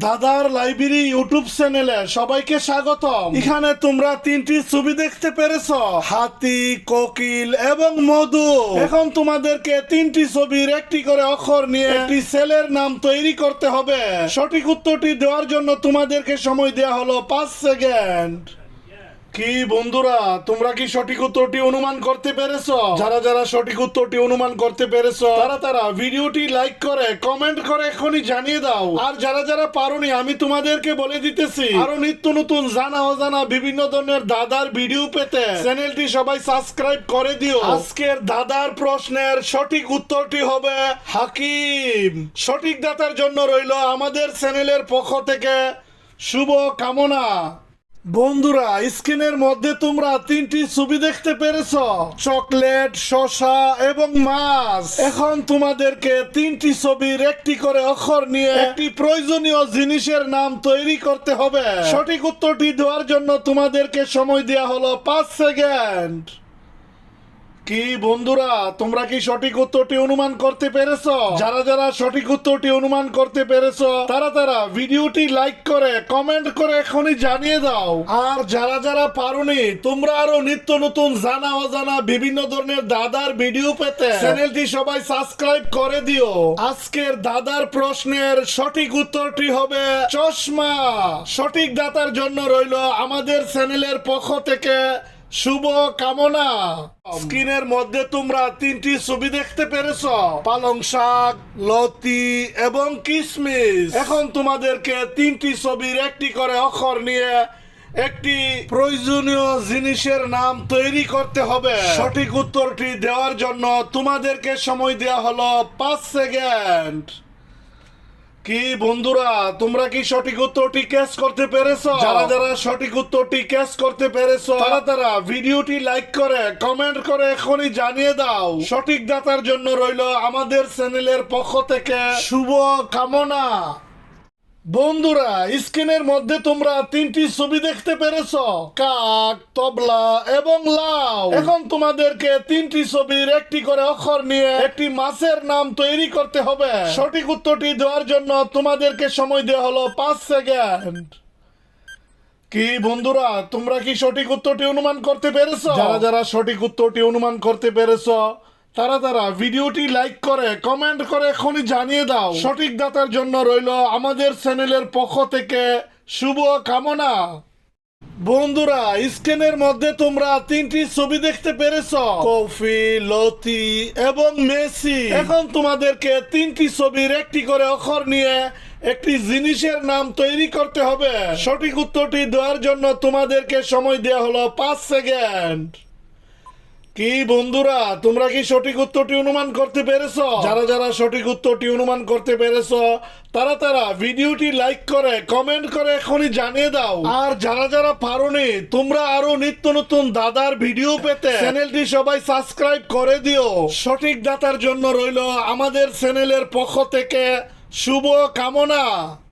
দাদার library YouTube চ্যানেলে সবাইকে স্বাগত এখানে তোমরা তিনটি ছবি দেখতে পেরেছ। হাতি, কোকিল এবং মধু। এখন তোমাদেরকে তিনটি ছবির একটি করে অক্ষর নিয়ে একটি সেলের নাম তৈরি করতে হবে। সঠিক উত্তরটি দেওয়ার জন্য তোমাদেরকে সময় দেওয়া হলো পাঁচ সেকেন্ড। কি বন্ধুরা, তোমরা কি সঠিক উত্তরটি অনুমান করতে পেরেছ? যারা যারা সঠিক উত্তরটি অনুমান করতে পেরেছ, তারা তারা ভিডিওটি লাইক করে, কমেন্ট করে এখনই জানিয়ে দাও। আর যারা যারা পারোনি, আমি তোমাদেরকে বলে দিতেছি, আরও নিত্য নতুন জানা অজানা বিভিন্ন ধরনের দাদার ভিডিও পেতে চ্যানেলটি সবাই সাবস্ক্রাইব করে দিও। আজকের দাদার প্রশ্নের সঠিক উত্তরটি হবে হাকিম। সঠিক দাতার জন্য রইল আমাদের চ্যানেলের পক্ষ থেকে শুভ কামনা বন্ধুরা স্ক্রিনের মধ্যে তোমরা তিনটি ছবি দেখতে পেরেছ। চকলেট, শশা এবং মাছ। এখন তোমাদেরকে তিনটি ছবির একটি করে অক্ষর নিয়ে একটি প্রয়োজনীয় জিনিসের নাম তৈরি করতে হবে। সঠিক উত্তরটি দেওয়ার জন্য তোমাদেরকে সময় দেওয়া হলো পাঁচ সেকেন্ড। কি বন্ধুরা, তোমরা কি সঠিক উত্তরটি অনুমান করতে পেরেছ? যারা যারা সঠিক উত্তরটি অনুমান করতে পেরেছ, তারা তারা ভিডিওটি লাইক করে, কমেন্ট করে এখনই জানিয়ে দাও। আর যারা যারা পারোনি, তোমরা আরও নিত্য নতুন জানা অজানা বিভিন্ন ধরনের দাদার ভিডিও পেতে চ্যানেলটি সবাই সাবস্ক্রাইব করে দিও। আজকের দাদার প্রশ্নের সঠিক উত্তরটি হবে চশমা। সঠিক দাতার জন্য রইল আমাদের চ্যানেলের পক্ষ থেকে শুভ কামনা। স্ক্রিনের মধ্যে তোমরা তিনটি ছবি দেখতে পেরেছ। পালং শাক, লতি এবং কিশমিশ এখন তোমাদেরকে তিনটি ছবির একটি করে অক্ষর নিয়ে একটি প্রয়োজনীয় জিনিসের নাম তৈরি করতে হবে। সঠিক উত্তরটি দেওয়ার জন্য তোমাদেরকে সময় দেওয়া হলো পাঁচ সেকেন্ড। কি বন্ধুরা তোমরা কি সঠিক উত্তরটি ক্যাচ করতে পেরেছ? যারা যারা সঠিক উত্তরটি ক্যাচ করতে পেরেছ তারা তারা ভিডিওটি লাইক করে কমেন্ট করে এখনই জানিয়ে দাও। সঠিক দাতার জন্য রইল আমাদের চ্যানেলের পক্ষ থেকে শুভ কামনা। বন্ধুরা, স্ক্রিনের মধ্যে তোমরা তিনটি ছবি দেখতে পেরেছ। কাক, তবলা এবং লাউ। এখন তোমাদেরকে তিনটি ছবির একটি করে অক্ষর নিয়ে একটি মাছের নাম তৈরি করতে হবে। সঠিক উত্তরটি দেওয়ার জন্য তোমাদেরকে সময় দেওয়া হলো পাঁচ সেকেন্ড। কি বন্ধুরা, তোমরা কি সঠিক উত্তরটি অনুমান করতে পেরেছ? যারা যারা সঠিক উত্তরটি অনুমান করতে পেরেছ তারা তারা, ভিডিওটি লাইক করে কমেন্ট করে এখনই জানিয়ে দাও। সঠিক দাতার জন্য রইল আমাদের চ্যানেলের পক্ষ থেকে শুভ কামনা। বন্ধুরা, স্ক্রিনের মধ্যে তোমরা তিনটি ছবি দেখতে পেরেছ। কফি, লতি এবং মেসি। এখন তোমাদেরকে তিনটি ছবির একটি করে অক্ষর নিয়ে একটি জিনিসের নাম তৈরি করতে হবে। সঠিক উত্তরটি দেওয়ার জন্য তোমাদেরকে সময় দেওয়া হলো পাঁচ সেকেন্ড। কি বন্ধুরা, তোমরা কি সঠিক উত্তরটি অনুমান করতে পেরেছ? যারা যারা সঠিক উত্তরটি অনুমান করতে পেরেছ, তারা তারা ভিডিওটি লাইক করে কমেন্ট করে এখনই জানিয়ে দাও। আর যারা যারা পারোনি, তোমরা আরও নিত্য নতুন দাদার ভিডিও পেতে চ্যানেলটি সবাই সাবস্ক্রাইব করে দিও। সঠিক দাতার জন্য রইল আমাদের চ্যানেলের পক্ষ থেকে শুভ কামনা।